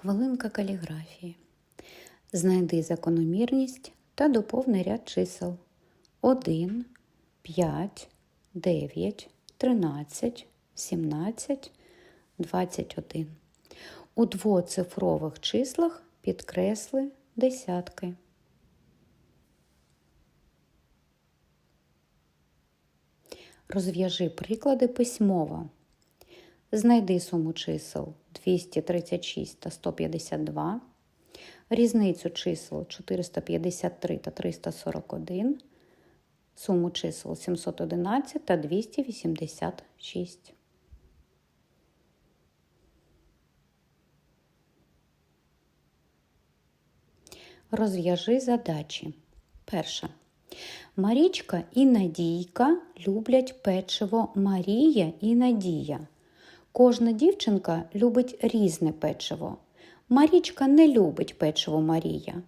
Хвилинка каліграфії. Знайди закономірність та доповни ряд чисел 1, 5, 9, 13, 17, 21. У двоцифрових числах підкресли десятки. Розв'яжи приклади письмово. Знайди суму чисел 236 та 152, різницю чисел 453 та 341, суму чисел 711 та 286. Розв'яжи задачі. Перша. Марічка і Надійка люблять печиво Марія і Надія. Кожна дівчинка любить різне печиво. Марічка не любить печиво Марія.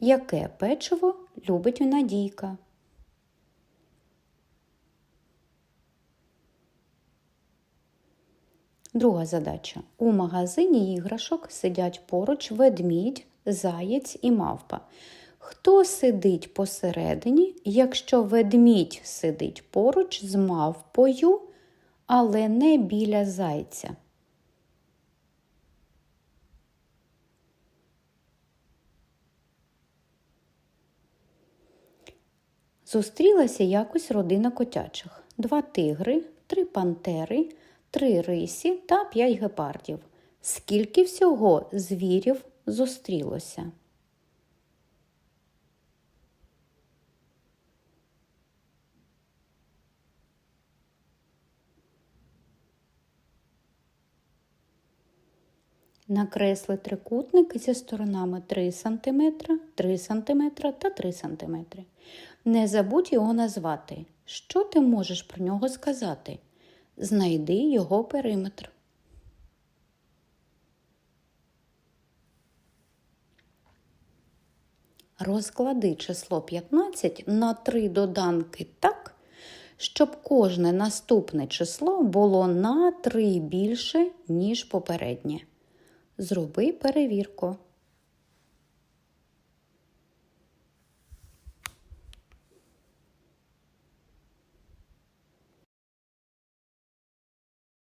Яке печиво любить Надійка? Друга задача. У магазині іграшок сидять поруч ведмідь, заєць і мавпа. Хто сидить посередині, якщо ведмідь сидить поруч з мавпою, але не біля зайця? Зустрілася якось родина котячих: два тигри, три пантери, три рисі та п'ять гепардів. Скільки всього звірів зустрілося? Накресли трикутник зі сторонами 3 см, 3 см та 3 см. Не забудь його назвати. Що ти можеш про нього сказати? Знайди його периметр. Розклади число 15 на три доданки так, щоб кожне наступне число було на 3 більше, ніж попереднє. Зроби перевірку.